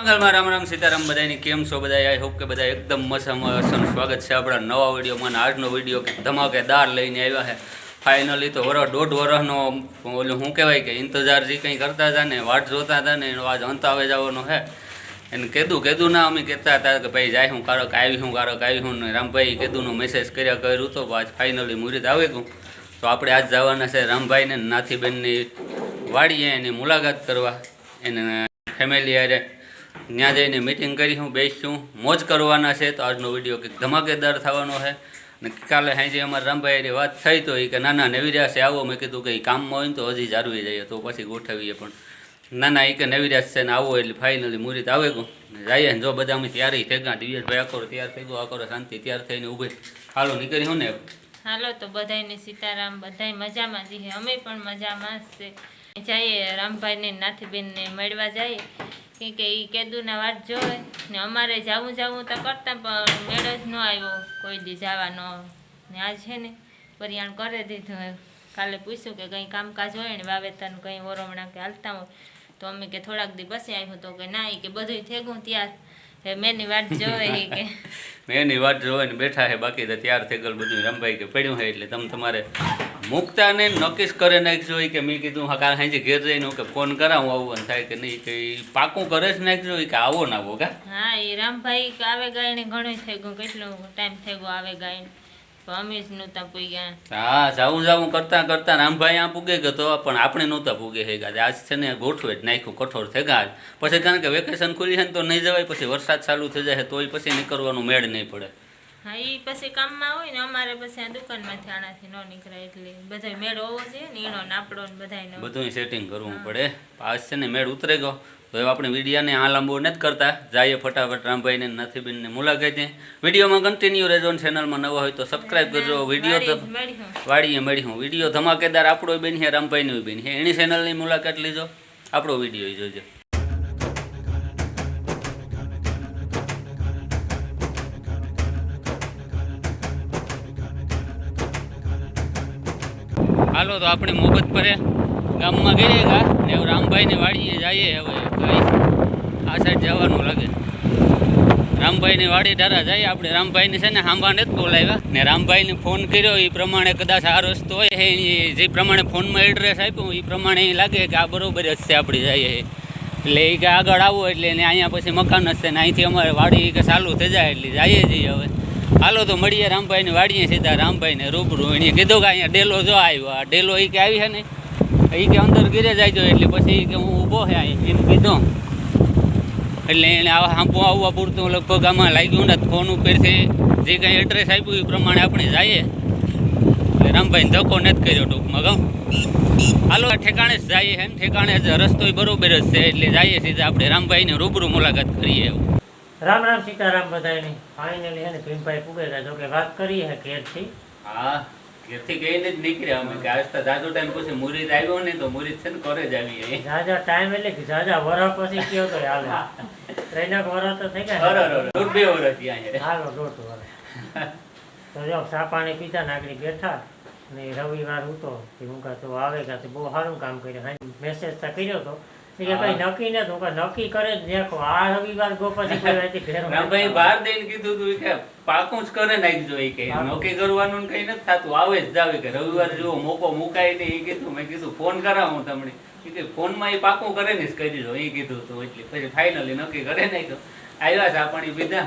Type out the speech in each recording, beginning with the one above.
મંગલમાં રામ રામ સીતારામ બધાની કેમ છો બધા આઈ હોપ કે બધા એકદમ મસામાં હસન સ્વાગત છે આપણા નવા વિડીયોમાં આજનો વીડિયો કે ધમાકેદાર લઈને આવ્યા છે. ફાઇનલી તો વરસ દોઢ વરસનો ઓલું શું કહેવાય કે ઇંતજાર જે કંઈ કરતા હતા ને, વાટ જોતા હતા ને, એનો આજ અંત આવે જવાનો છે. એને કીધું કીધું ના, અમે કહેતા હતા કે ભાઈ જાય હું કારક આવી હું, કારક આવી હું ને રામભાઈ કીધુંનો મેસેજ કર્યા, કર્યું તો આજ ફાઇનલી મુહૂર્ત આવી ગયું. તો આપણે આજ જવાના છે રામભાઈને નાથીબેનની વાડીએ એની મુલાકાત કરવા. એને ફેમિલી હારે ત્યાં જઈને મિટિંગ કરી, હું બેસીશું મોજ કરવાના છે. તો આજનો વીડિયો કંઈક ધમાકેદાર થવાનો છે. ને કાલે સાંજે અમારા રામભાઈ વાત થઈ તો એ કે, નાના નવી રહ્યા છે, આવો. મેં કીધું કે કામમાં હોય ને તો હજી જાળવી જઈએ, તો પછી ગોઠવીએ. પણ નાના એ કે નવી રહ્યા છે ને આવો એટલે ફાઇનલી મુહૂર્ત આવે ગયું. જઈએ જો બધા અમે ત્યારે ભેગા દિવ્યાસભાઈ આખો તૈયાર થઈ ગયો આખો શાંતિ તૈયાર થઈને ઊભી. હાલો, નીકળી હું ને હાલો, તો બધાને સીતારામ, બધાય મજામાં જઈએ અમે પણ મજામાં જ છે. જઈએ, રામભાઈને, નાથીબેનને મળવા જઈએ. કેમ કે એ કેદુના વાત જોવે ને અમારે જાવું જાવું તો કરતા પણ મેળ જ ન આવ્યો. કોઈ દી જવાનો ને આ છે ને પરિયાણ કરી દીધું કાલે પૂછ્યું કે કંઈ કામકાજ હોય ને વાવેતર કંઈ ઓરમણા કે હાલતા હોય, તો અમે કે થોડાક દી પછી આવ્યું તો કે ના એ કે બધુંય થેગું ત્યાં હવે મેની વાત જોવે એ કે. મેની વાત વાત જોઈને બેઠા હે બાકી તો ત્યાર થઈ ગયેલું બધું રમભાઈ કે પડ્યું હે એટલે તમે તમારે મૂકતા ને નક્કી કરે નાખજો કે મેં કીધું હા કાલ સાંજે ઘેર જઈને કે ફોન કરાવું અને થાય કે નહીં. કે પાકું કરે જ નાખજો કે આવો ના આવો કા? હા એ રામભાઈ કે આવે ગાયને ઘણું થઈ ગયું કેટલો ટાઈમ થઈ ગયો આવે ગાય તો અમે જ નહોતા પૂગ્યા. હા જાવું જાવું કરતા કરતા રામભાઈ આ પૂગે ગયો તો પણ આપણે નહોતા પૂગે હે ગાજ આજ છે ને ગોઠવે જ નાખ્યું કઠોર થઈ ગયા. આજ. પછી કારણ કે વેકેશન ખુલી છે ને તો નહીં જવાય પછી વરસાદ ચાલુ થઈ જાય તોય પછી નીકળવાનું મેળ નહીં પડે. હા એ પછી કામમાં હોય ને અમારે પછી આ દુકાનમાંથી આનાથી ન નીકળાય એટલે બધાય મેળ હોવો જોઈએ ને એનો નાપડો ને બધાયનો બધું સેટિંગ કરવું પડે. પાસ છે ને મેળ ઉતરે ગયો. તો હવે આપણે વિડીયાને આ લાંબો નથી કરતા. જઈએ ફટાફટ રામભાઈને નથીબેનને મુલાકાતે. વિડીયોમાં કન્ટિન્યુ રહેજો ચેનલમાં નવા હોય તો સબસ્ક્રાઈબ કરજો. વીડિયો તો મળી હું. વીડિયો ધમાકેદાર આપણો બેન છે રામભાઈનો બેન છે. એની ચેનલની મુલાકાત લીજો. આપણો વીડિયો જોજો. હાલો તો આપણે મોબત પરે ગામમાં ગઈએ ગા ને હવે રામભાઈને વાડીએ જઈએ હવે ભાઈ. આ સાઈડ જવાનું લાગે. રામભાઈની વાડી ધારા જઈએ આપણે રામભાઈને છે ને સાંભા નથી બોલાવ્યા. ને રામભાઈને ફોન કર્યો. એ પ્રમાણે કદાચ આ રસ્તો હોય. એ જે પ્રમાણે ફોનમાં એડ્રેસ આપ્યું એ પ્રમાણે એ લાગે કે આ બરાબર જ છે આપણે જઈએ એટલે એ કે આગળ આવો, એટલે એને અહીંયા પછી મકાન હશે ને અહીંથી અમારે વાડી કે ચાલુ થઈ જાય એટલે જઈએ જઈએ હવે. હાલો તો મળીએ રામભાઈને, વાડીએ સીધા રામભાઈને રૂબરૂ. એને કીધું કે અહીંયા ડેલો જો આવ્યો. આ ડેલો એ કે આવી છે ને? એ કે અંદર ગીરે જાય એટલે પછી કે હું ઊભો છે અહીં. એમ કીધું. એટલે એને આવા હાંપો આવવા પૂરતું લગભગ આમાં લાગ્યું ને ફોન ઉપર છે જે કંઈ એડ્રેસ આપ્યું એ પ્રમાણે આપણે જઈએ. એટલે રામભાઈને ધક્કો નથી કર્યો ટૂંકમાં ગમ હાલો, ઠેકાણે જ જઈએ એમ. ઠેકાણે જ રસ્તો બરોબર જ છે. એટલે જઈએ સીધા આપણે રામભાઈને રૂબરૂ મુલાકાત કરીએ એવું રામ રામ સીતારામ બધાયની. ફાઇનલી હે ને ભીમભાઈ પૂગે ગયા જો કે વાત કરી હે ઘેરથી. હા ઘેરથી ગઈને જ નીકળ્યા અમે કે આજ તો જાજો ટાઈમ પછી મુરીદ આવ્યો ને તો મુરી છે ને કરે જ આવીએ. જાજા ટાઈમ એટલે કે જાજા વરસ પછી કયો તો હાલ. ત્રણેક વરસ તો થઈ ગયા અરે દોઢ બે વર્ષ ત્યાં. હાલો દોઢ વરસ તો જો ચા પાણી પીતા નાગરી બેઠા. ને રવિવાર હતો કે હું કાં તો આવે કાં તો બહુ સારું કામ કર્યું. મેસેજ તો કર્યો તો. એ કઈ નક્કી નથી હું નક્કી કરે જ દેખો. આ રવિવાર ગો કોઈ રાતે ઘેર રામભાઈ બહાર દઈને કીધું તું કે પાકું જ કરે નાખજો એ કે. નોકી કરવાનું કઈ નથી થતું. આવે જ જાવે કે રવિવાર જુઓ મોકો મુકાય નહીં એ કીધું. મેં કીધું ફોન કરાવું તમને. ફોન કે ફોનમાં એ પાકું કરે ને કહી દીધો એ કીધું તું એટલે પછી ફાઇનલી નક્કી કરે નાખ્યો. આવ્યા છે આપણી બીજા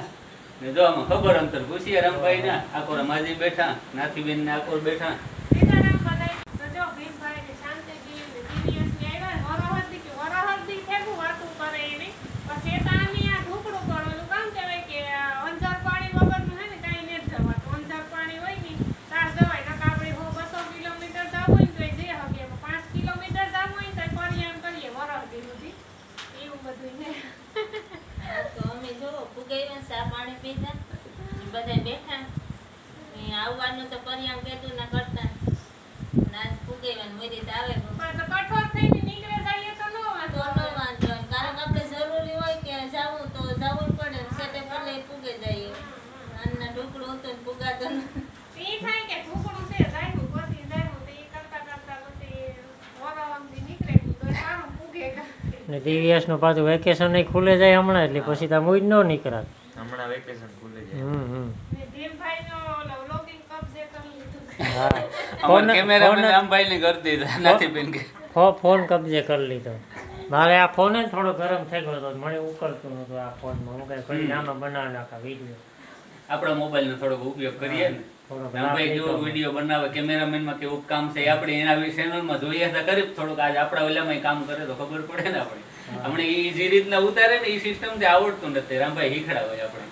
ને જો આમાં ખબર અંતર પૂછીએ રમભાઈ ના આકોર માજી બેઠા નાથીબેન ને આકોર બેઠા સીતારામ બધાય સજો ભીમભાઈ ને શાંતિજી ને દિવ્યેશની આવ્યા વરહદી કે વરહદી થેગું વાતું કરે એની પછી એતાની આ ઢોકળું કરવાનું કામ કહેવાય કે આ અંજાર પાણી વગરનું હે ને કાંઈ નથી જવાતું અંજાર પાણી હોય ને તાર જવાય નકર આપણે હો બસો કિલોમીટર જવું હોય ને તો જે હગે પાંચ કિલોમીટર જવું હોય ને તો પરિયાણ કરીએ વરહદી સુધી એવું બધું છે હા, તો અમે જો પૂગાવ્યા ચા પાણી પીધા બધા બેઠા. આવવાનું તો પરિયાણ કીધું ના કરતા. ના પૂગાવ્યા મુરીત આવે તો કઠોર થઈને નીકળે જઈએ તો નો વાંધો ન વાંધો કારણ કે આપણે જરૂરી હોય કે જાવું તો જવું જ પડે. સેટે પહેલે પૂગે જઈએ અન્ના ઢોકળું હતું ને પૂગાતો એ થાય કે ઢોકળું છે જાયું પછી જાયું તો એ કરતા કરતા પછી વરહદી નીકળે તો સારું પૂગે ને દિવ્યાસનું પાછું વેકેશન ખુલે જાય હમણાં એટલે પછી ત્યાં મુજ ન નીકળાત હમણાં વેકેશન ખુલે છે હમ હમ ને ભીમભાઈનો ઓલો vlogging કબજે કરી લીધું હા અમારા ફોન- કેમેરામેન ફોન- કરી દીધા નથી બેન કે ફોન કબજે કરી લીધો. મારે આ ફોન જ થોડો ગરમ થઈ ગયો હતો મને ઉકળતું નતું આ ફોનમાં. હું કઈ ફરી આમાં બનાવી નાખા વીડિયો આપણા મોબાઈલ નો થોડોક ઉપયોગ કરીએ ને. રામભાઈ કેવો વીડિયો બનાવે કેમેરામેનમાં કેવું કામ છે આપણે એના ચેનલમાં જોઈએ તો કરી થોડુંક આજ આપણા ઓલામાં કામ કરે તો ખબર પડે ને આપણે. આપણે એ જે રીતના ઉતારે ને એ સિસ્ટમથી આવડતું નથી. રામભાઈ શીખડાવે આપણે.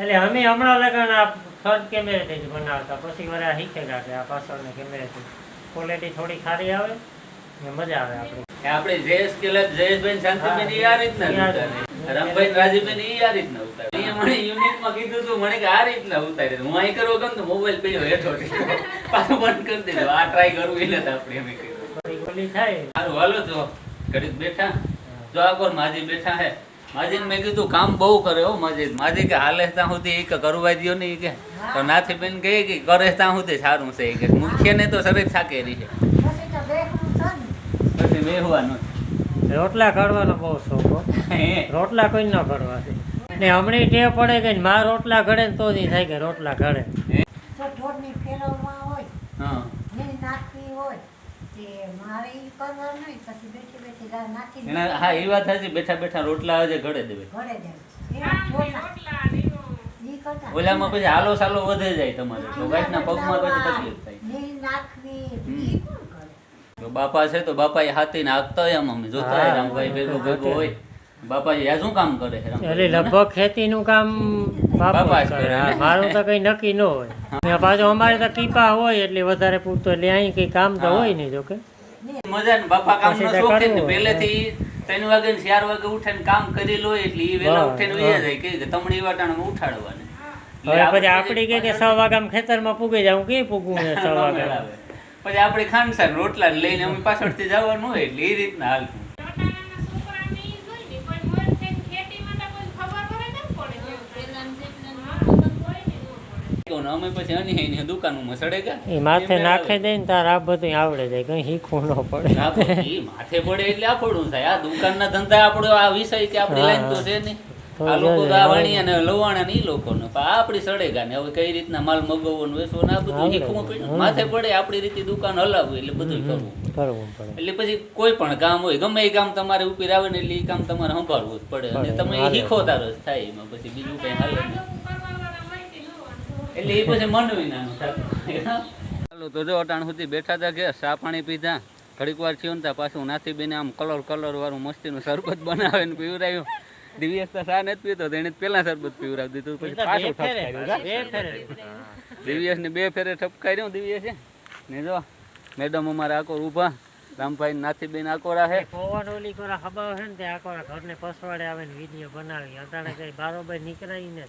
એટલે અમે હમણાં લગન આ ફ્રન્ટ કેમેરાથી જ બનાવતા. પછી વરા શીખે કાઢે આ પાછળના કેમેરાથી ક્વોલિટી થોડી સારી આવે ને મજા આવે આપણે. આપણે જયેશ કે જયેશભાઈ શાંતિબેન આ રીતના જ રામભાઈ રાજીબેન ઈ આ રીતના ઉતારે. મને યુનિટમાં કીધું તું મને કે આ રીતના ઉતારે. હું અહીં કરવો ગમ તો મોબાઈલ પડ્યો હેઠો પાછું બંધ કરી આ ટ્રાય કરવું એ નથી આપણે એમ કીધું થાય. સારું હાલો ઘડીક બેઠા. જો આગળ માજી બેઠા હે? માજી મેં કીધું કામ બહુ કરે હો માજી. માજી કે હાલે ત્યાં સુધી કે કરવા દ્યો ને કે. તો નાથી બેન કહે કે કરે ત્યાં સુધી સારું છે. કે મુખ્ય ને તો શરીર થાકે રહી છે પછી બેહવાનું રોટલા કાઢવાનો બહુ શોખ હો. રોટલા કોઈ ન કરવા ને હમણાં ટેવ પડે કે મા રોટલા ઘડે ને તો જ થાય કે રોટલા ઘડે હોય હા ને નાખવી હોય તે મારે ઈ કરવાનું નહીં પછી બેઠી બેઠી રા- નાખી દે. એના હા એ વાત સાચી બેઠા બેઠા રોટલા આજે ઘડે દેવે એ ને ને. ઓલામાં પછી હાલો સાલો વધે જાય તમારે. તો ગાયના પગમાં પછી તકલીફ થાય. ને તો બાપા છે તો બાપા એ હાથી નાખતા હોય આમ અમે જોતા હોય રામભાઈ ભેગો ભેગો હોય. બાપા આ શું કામ કરે છે? એટલે લગભગ ખેતીનું કામ બાપા કરે. મારું તો કઈ નક્કી ન હોય. ને પાછું અમારે તો કીપા હોય એટલે વધારે પૂરતો એટલે અહીં કઈ કામ તો હોય નહીં જોકે. મજા ને બાપા કામ નો શોખીન ને. પહેલેથી ત્રણ વાગે ને ચાર વાગે ઉઠે ને કામ કરી લો એટલે એ વેલા ઉઠીને વાહ. જાય. કે તમણી વાટાણામાં ઉઠાડવાને. હવે પછી આપડી કે કે સ વાગ્યામાં ખેતરમાં પૂગી જાઉં કે પૂગું ને 6 વાગે? પછી આપણે ખાનસાન રોટલા લઈને અમે પાછળથી જવાનું હોય એટલે એ રીતના હાલતું નાના છોકરાને ઈ જોઈ ને કોઈ મોર થઈને ખેતી માટે કોઈ ખબર પડે કેમ પડે કેમ પડે? પેલાને જેટલાને હા, તો કોઈ ને ન પડે. ને અમે પછી અની એની સડે ગયા. એ માથે એમ દે ને તાર આ બધું આવડે જાય કઈ શીખવું ન પડે. માથે પડે એટલે આપણું થાય. આ દુકાનના ધંધા આપણો આ વિષય કે આપણી લાઈન તો છે નહીં. આ લોકો તો આ વાણિયા ને લવાણા ને ઈ લોકોને. પણ આ સડેગા ને હવે કઈ રીતના માલ મગાવવો ને વેચવો ને આ બધું. શીખવું પડ્યું માથે પડે આપડી રીતે દુકાન હલાવવું એટલે બધું કરવું કરવું પડે. એટલે પછી કોઈ પણ કામ હોય ગમે એ કામ તમારે ઉપર આવે ને એટલે એ કામ તમારે સંભાળવું જ પડે. અને તમે શીખો તારો થાય એમાં. પછી બીજું કઈ હાલે નહીં આડું કરવાવાળા માહિતી ન વાંધો. એટલે એ પછી મન વિનાનું ચાલો તો જો અટાણ સુધી બેઠા હતા કે ચા પાણી પીધા. ઘડીક વાર થયું ને પાછું નાથી બેને આમ કલર કલર વાળું મસ્તીનું શરબત બનાવે ને પીવરાયું દિવ્યેશ તો ચા નથી પીતો એને પેલા શરબત પીવરાવી દીધું પછી પાછું ઠપકાર્યું બે ફેરે. દિવ્યેશ ને બે ફેરે ઠપકાર્યું દિવ્યસે ને જો મેડમ અમારા આકોર ઊભા. રામભાઈ નાથી નાથીબેન આકોરા હે? પવન ઓલી કોરા ખબર હે ને તે આખો ઘરને પસવાડે આવે ને વીડિયો બનાવી. અટાણે કઈ બારોબાર નીકળાય ને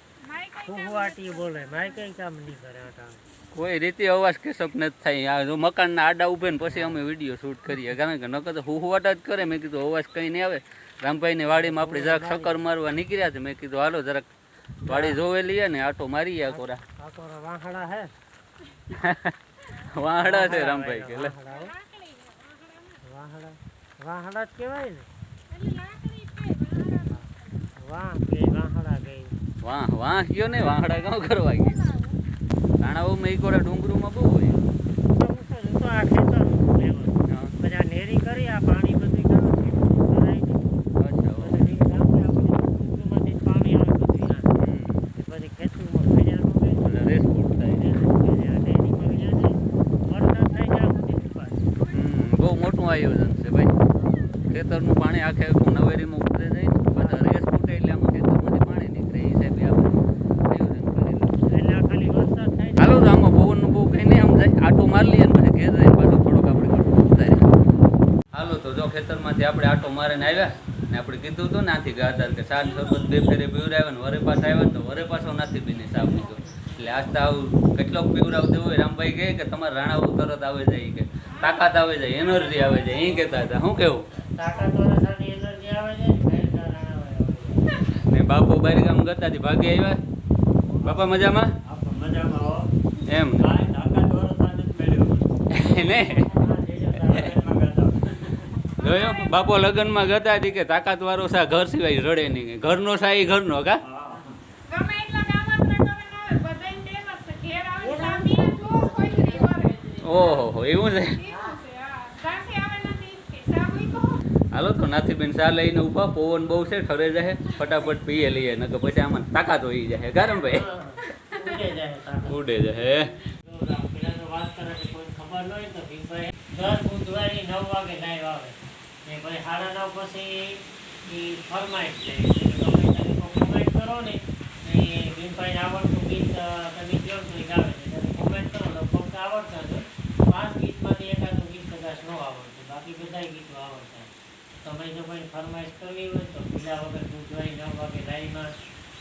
ફૂફવાટી બોલે? માય કઈ કામ નહીં કરે અટાણે. કોઈ રીતે અવાજ કેશક નથી થાય. આ જો મકાનના આડા ઉભે ને પછી અમે વીડિયો શૂટ કરીએ. કારણ કે નકર તો હુહવાટ જ કરે. મેં કીધું અવાજ કંઈ નહીં આવે. રામભાઈની વાડીમાં આપણે જરાક ચક્કર મારવા નીકળ્યા છે. મેં કીધું હાલો જરાક વાડી જોવે લઈએ ને આટો મારી આ કોરા વાહડા વાહડા છે રામભાઈ કે વાહડા વાહડા જ કહેવાય ને? વાહ કે વાહડા ગઈ. વાહ વાહ ગયો ને વાહડા ગામ કરવા ગયો. રાણાઓ મેં એક કોરા ડુંગરુમાં બહુ હોય. તો આ ખેતર લેવલ હા. બધા નેરી કરી આ પાણી બધું કરો છે ભરાઈ જાય. અચ્છા હો. પછી ઈ ગામથી આપણે કુંડુમાંથી જ પાણી આવે બધું ના હમ. પછી ખેતરમાં ભર્યા નો ગઈ એટલે રેસ ફૂટ થાય હમ, બહુ મોટું આયોજન છે ભાઈ. ખેતરનું પાણી આખે નવેરીમાં ઉતરે જાય રેસ ફૂટે એટલે આમાં ખેતરમાંથી પાણી નીકળે. એ સાહેબ આપણે આયોજન કરેલું. હાલો તો આમાં પવનનું બહુ કંઈ નહીં. સમજાય આટો મારી લઈએ પછી ઘેર જઈને પાછું થોડોક આપણે ઉતારીએ હાલો તો જો ખેતરમાંથી આપણે આટો મારીને આવ્યા ને આપણે કીધું હતું નાથી આથી કે સાત શરબત બે ફેરે પીવરાવ્યા ને વરે પાસ આવ્યા તો વરે પાછો નાથી પીને સાફ લીધો એટલે આજ તો આવું કેટલોક પીવરાવ દેવો હોય રામભાઈ કહે કે તમારે રાણાવું તરત આવે જાય કે. તાકાત આવે છે એનર્જી આવે છે એ કહેતા હતા. શું કેવું? ને બાપુ બારી કામ ગતા હતી ભાગે આવ્યા? બાપા મજામાં? એમ. ને જોયો? બાપો લગ્નમાં ગતા હતી કે તાકાત વાળો સા ઘર સિવાય રડે નહીં ઘરનો સા એ ઘરનો કા? ઓહો એવું કામ હાલો તો નાથીબેન ચા લઈને ઊભા પવન બહુ છે ઠરે જાય ફટાફટ પીએ લઈએ નકર પછી આમાં તાકાત હોઈ જાય કારણ ભાઈ? ઉડે જાય ન તો ને ને. તો તો આવડતા પાંચ ગીતમાંથી એકાદું ગીત કદાચ ન આવડતું. બાકી બધા ગીતો આવડતા તમે જો કોઈ ફરમાઈશ કરવી હોય તો બીજા વગર બુધવારે નવ વાગે લાઈવમાં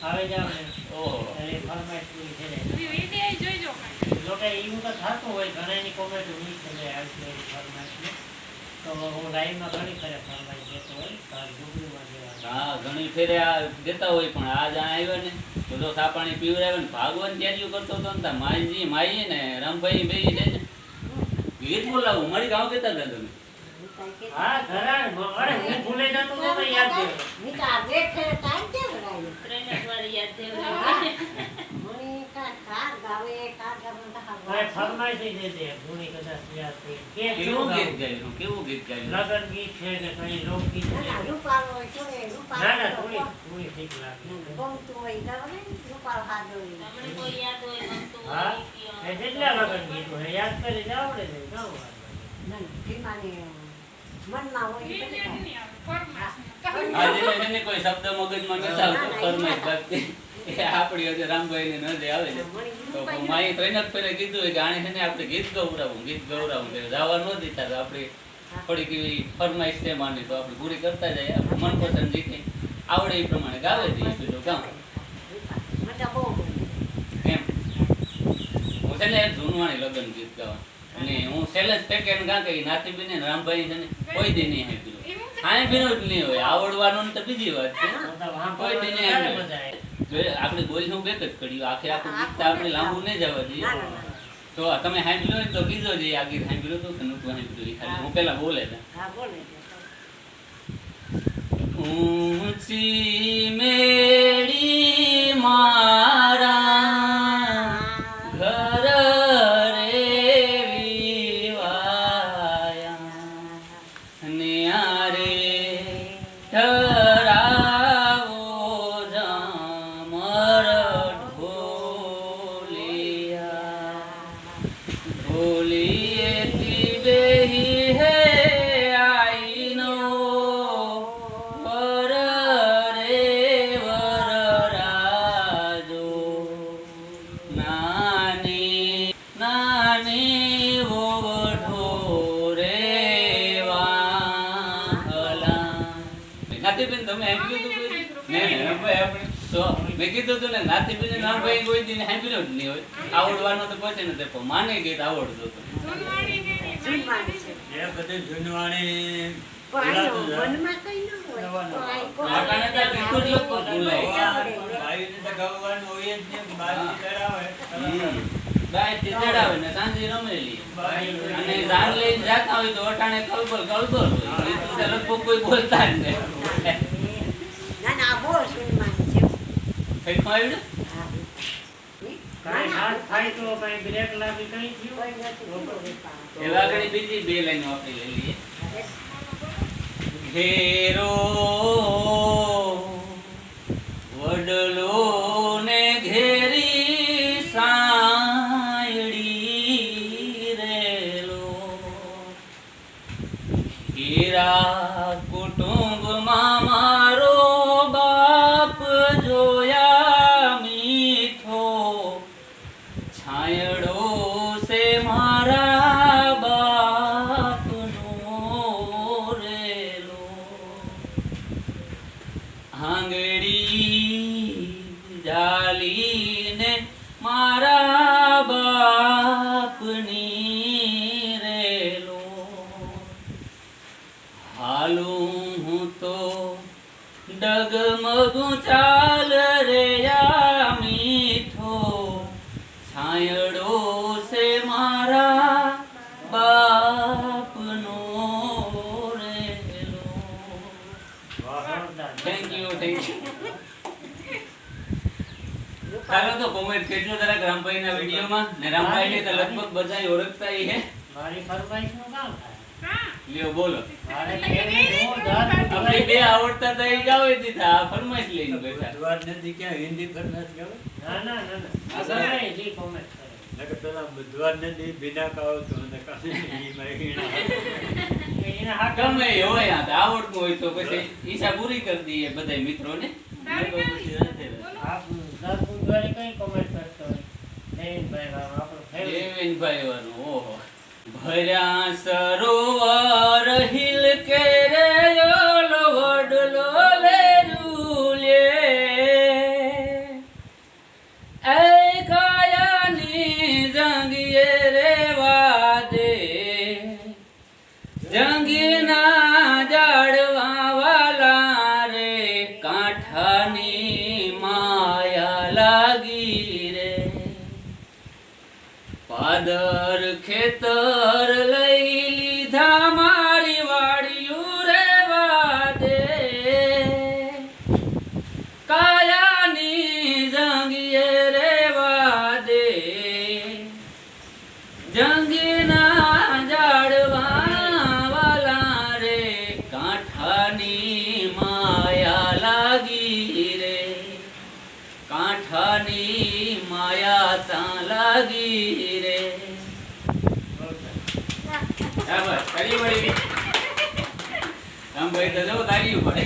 આવે જાવ આવે એટલે ફરમાઈશ પૂરી થઈ જાય. જોઈજો જો કે એવું તો થતું હોય ઘણાની કોમેન્ટ ઉની તમે આવતી હોય ફરમાઈશની. તો હું લાઈવમાં ઘણી ફરે ફરમાઈશ દેતો હોય તો આ ડુંગળીમાં હા ઘણી ફેરે આ દેતા હોય પણ આ જ્યાં આવ્યો ને. તો સાપાણી પીવડાવે ને ભાગવાન કરતો હતો ને તાર માયજી માયી ને રામભાઈ બે ને ગીત બોલાવું મારી ગામ કેતા હતા તમે? હા ઘરાણ અરે હું ભૂલે જતો તો તો યાદ ટાઈમ ત્રણ વાર. મને કા કાર ગાવે કાર ગાવે તો હા. મારે દે દે ઘણી કદાચ યાદ કે કેવું કેવું ગીત ગાયું? કેવું ગીત ગાયું? લગન ગીત છે કે કઈ લોકગીત ના છે? ના રૂપાળો હોય તો એ? રૂપાળો ના ના થોડી થોડી ઠીક લાગે. ગમતું હોય ગાવે રૂપાળો હાથ તમને કોઈ યાદ હોય ગમતું હોય કયો. એ લગન ગીતો છે યાદ કરી આવડે ને ગાવ ના ધીમાને મનમાં હોય ઈ તો યાદ ગાય. નહીં આવે ફરમાઈશ. આ જેને જેને કોઈ શબ્દ મગજમાં નથી આવતો ફરમાઈશ બાકી આપણી હજુ રામભાઈ ને નજરે આવે છે તો માએ ત્રણ જ ફેરે કીધું કે આને છે ને આપણે ગીત ગવડાવવું ગીત ગવડાવવું કે જવા ન દીધા તો થોડીક એવી ફરમાઈશ છે માની તો આપણે પૂરી કરતા જાય આપણે મનપસંદ ગીત આવડે એ પ્રમાણે ગાવે બીજું કામ. એમ હું છે ને જૂનવાણી લગ્ન ગીત ગાવા અને હું સેલેસ પેકેટ ગા કે નાતીબેન ને રામભાઈ ને કોઈ દી નહીં હાંભળ્યું. એવું છે? જ નહીં હોય. આવડવાનું તો બીજી વાત છે. કોઈ દી નહીં વધારે હાંભળ્યું. મજા આવે. જો આપણે બોલનું બેક જ કર્યું. આખે આખું ગીત આપણે લાંબુ નહીં જવા ના તો તમે સાંભળ્યો હોય તો કીધો જે આ ગીત સાંભળ્યું હતું કે સાંભળ્યું ખાલી હું. પેલા બોલે છે હા બોલે. છે ઊંચી તમે મેં કીધું હતું ને કોઈ દી સાંભળ્યું જ નહીં હોય. આવડવાનું તો પછી નથી પણ માને ગીત આવડતું હતું એ બધી જૂનવાણી ચડાવે. ને સાંજે રમેલી અને લઈને જાતા હોય તો અટાણે કલબલ કલબલ લગભગ કોઈ બોલતા જ નહીં ના ના આ બહુ જૂનવાણી છે કઈ આવ્યું હા. કાંઈ હાથ થાય તો કાંઈ બ્રેક લાગી કઈ કોઈ થયું નથી બોલતો રૂપાળો. એવા ને બીજી બે લાઈનો આપણે લઈ લઈએ. ઘેરો વડલો જરા વીડિયો માં ને રામભાઈને તો લગભગ બધા ઓળખતા હે. મારી ફરમાઈશનું કામ થાય. લ્યો બોલો. આપણે બે આવડતા તો એ જાવે દીધા આ ફરમાઈશ લઈને બેઠા. દ્વાર નથી ક્યાં? હિન્દી ફરમાશ કહેવાય? ના ના ના ના. જી કોમેન્ટ કરે. પેલા નથી કાવ તો હતા. ગમે હોય આવડતું હોય તો પછી ઈચ્છા પૂરી કરી દઈએ બધા મિત્રોને. ને. આપ દર બુધવારે કઈ કરતો હોય જયંતભાઈ વાળો આપણો favorite. દેવેનભાઈ વાળું, ઓહો. ભર્યા સરોવર હિલ કે રે ભાઈ તો જો તારી પડે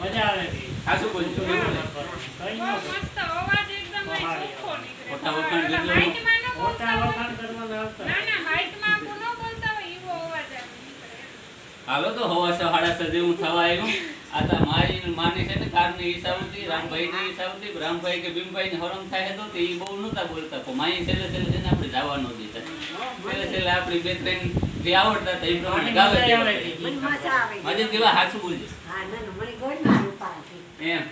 મજા આવે છે. બોલ બોલજો કઈ નો મસ્ત અવાજ એકદમ સુખો નીકળે. ખોટા વખાણ કેટલા મોટા વખાણ કરવાના આવતા. ના ના હાઈટમાં આપણું ન બોલતા હોય એવો અવાજ આવે નીકળે. હાલો તો હવા સહાડા સજે જેવું થવા આવ્યો. આ તો મારી માની છે ને કારની હિસાબથી રામભાઈ ની હિસાબથી રામભાઈ કે ભીમભાઈ ને હરમ થાય તો તે બહુ નહોતા બોલતા. તો માઈ છેલ્લે છેલ્લે છે ને આપણે જવાનું દીધા. છેલ્લે છેલ્લે આપણી બે ત્રણ જે આવડતા પ્રમાણે ગાવે. મને મજા આવે માજી કેવા હાચું બોલજે હા ના એમ.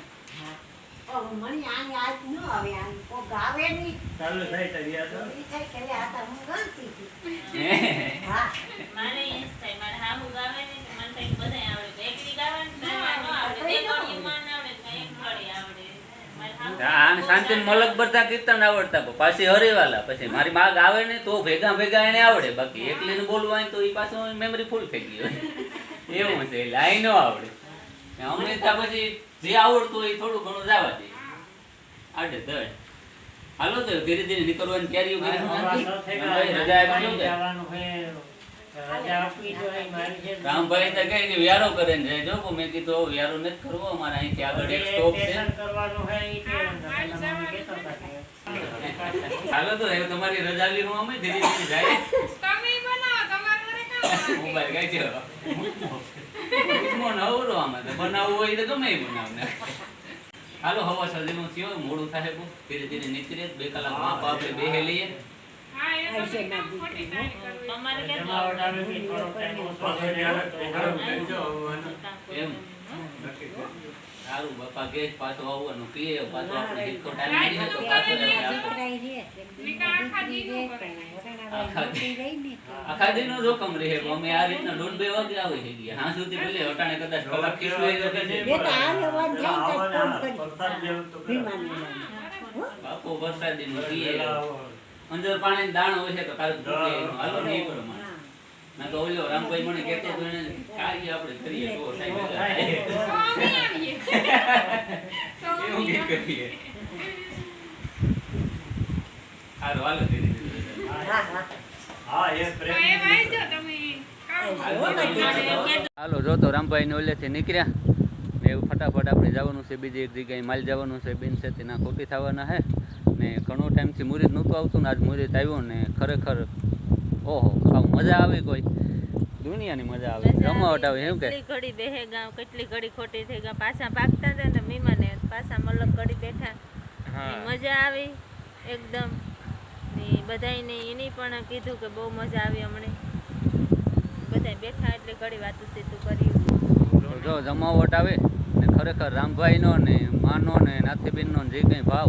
મને આની આજ ન આવે આની કો ગાવે ની ચાલુ થઈ તો યાદ તો. આવે. ઈ થાય કે આ તો હું ગણતી હતી. હા. મારે એ થાય મારે હાહુ ગાવે ને મને કંઈક બધાય આવડે. એકડી ગાવે ને તો આવડે. બે ગોળીઓ ના આવડે તો એક ગોળી આવડે મારે હાહુ આને શાંતિ મલક બધા કીર્તન આવડતા. પણ પાછી હરેવાલા પછી મારી માગ આવે ને તો ભેગા ભેગા એને આવડે. બાકી એકલીને બોલવા તો એ પાછું મેમરી ફૂલ થઈ ગઈ એવું છે એટલે આ ન આવડે. અમને ત્યાં પછી જે આવડતું હોય એ થોડું ઘણું જવા દે આડે ધડ હાલો તો ધીરે ધીરે નીકળવાની તૈયારીઓ કરી રજા આપી રામભાઈ તો કહે કે વ્યારો કરે ને જો મેં કીધું વ્યારો નથી કરવો અમારે અહીંથી આગળ એક સ્ટોપ છે. હાલો તો એ તમારી રજા લીધું અમે ધીરે ધીરે જાય. તમે બનાવો તમારે ઘરે કામ આવે. મોબાઈલ કઈ છે. નવરો આમાં તો બનાવવું હોય તો ગમે બનાવને. હાલો હવા સજીનો થયો મોડું થાય બહુ ધીરે ધીરે નીકળીએ બે કલાક માપ આપણે બેહી લઈએ. છે. સારું બાપા ગેસ પાછો આવવાનું પીએ પાછો આપણે ટાઈમનું ને આખા દીનું ને જોખમ રહે અમે આ રીતના દોઢ બે વાગે આવી ગયા હા સુધી ભલે અટાણે કદાચ કલાક ખીસવાઈ ગયો કે છે. બે તો આ વ્યવહાર પેલા થાય તો આવવાના, ફોન કરી. વરસાદ. બાપો વરસાદીનું પીએ. અંદર પાણી દાણ હોય છે તો કાલ દાણ. હાલો ને એ પ્રમાણે. ના તો ઓલો રામભાઈ મને કહેતો તો એને કાર્ય આપણે કરીએ તો સાહેબ એવું કંઈક કરીએ. હાલો ધીરે ધીરે હા, હા. હા એ પ્રેમ એ વાંચો તમે. હાલો હાલો જો તો રામભાઈ ને ઓલેથી નીકળ્યા. ને એવું ફટાફટ આપણે જવાનું છે બીજી એક જગ્યાએ માલ જવાનું છે બિન છે ખોટી થવાના છે ને ઘણો ટાઈમથી મુરીદ નહોતું આવતું ને આજ મુરીદ આવ્યો ને ખરેખર ઓહો આવ મજા આવી કોઈ? દુનિયાની મજા આવે રમાવટ આવે. એમ કે? કેટલી ઘડી બેહે ગામ કેટલી ઘડી ખોટી થઈ ગયા પાછા ભાગતા હતા ને મીમાને પાછા મલક ઘડી બેઠા. મજા આવી એકદમ. ને બધાયને એની પણ કીધું કે બહુ મજા આવી હમણાં. બધાય બેઠા એટલે ઘડી વાતું સીધું કર્યું. જો જમાવટ આવે ને ખરેખર રામભાઈનો ને માનો ને નાથીબેનનો જે કંઈ ભાવ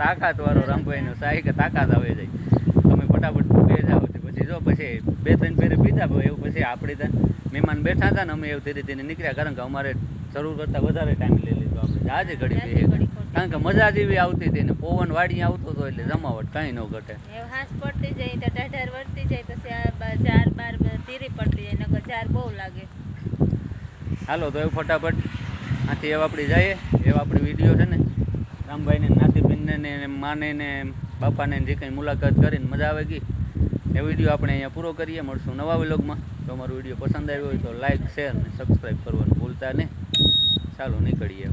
તાકાત વાળો રામભાઈનો સાહી કે તાકાત આવે જાય તમે ફટાફટ બે જાઓ પછી જો પછી બે ત્રણ ફેરે પીધા એવું પછી આપણે ત્યાં મહેમાન બેઠા હતા ને અમે એવું ધીરે ધીરે નીકળ્યા. કારણ કે અમારે જરૂર કરતાં વધારે ટાઈમ લઈ લીધો આપણે. આજે ઘડી બે કારણ કે મજા જેવી આવતી હતી ને પવન વાડી આવતો હતો એટલે જમાવટ કઈ ન ઘટે. હાસ પડતી જાય તો ઢાઢર વળતી જાય પછી ચાર બાર ધીરી પડતી જાય નકર ચાર બહુ લાગે. હાલો તો એવું ફટાફટ આથી એવા આપણે જઈએ. એવા આપણે વીડિયો છે ને રામભાઈને નાતીબેનને ને માને ને બાપાને જે કંઈ મુલાકાત કરીને મજા આવે ગઈ, એ વીડિયો આપણે અહીંયા પૂરો કરીએ, મળશું નવા વ્લોગમાં. તો અમારો વીડિયો પસંદ આવ્યો હોય તો લાઇક શેર ને સબસ્ક્રાઈબ કરવાનું ભૂલતા નહીં. ચાલો નીકળીએ.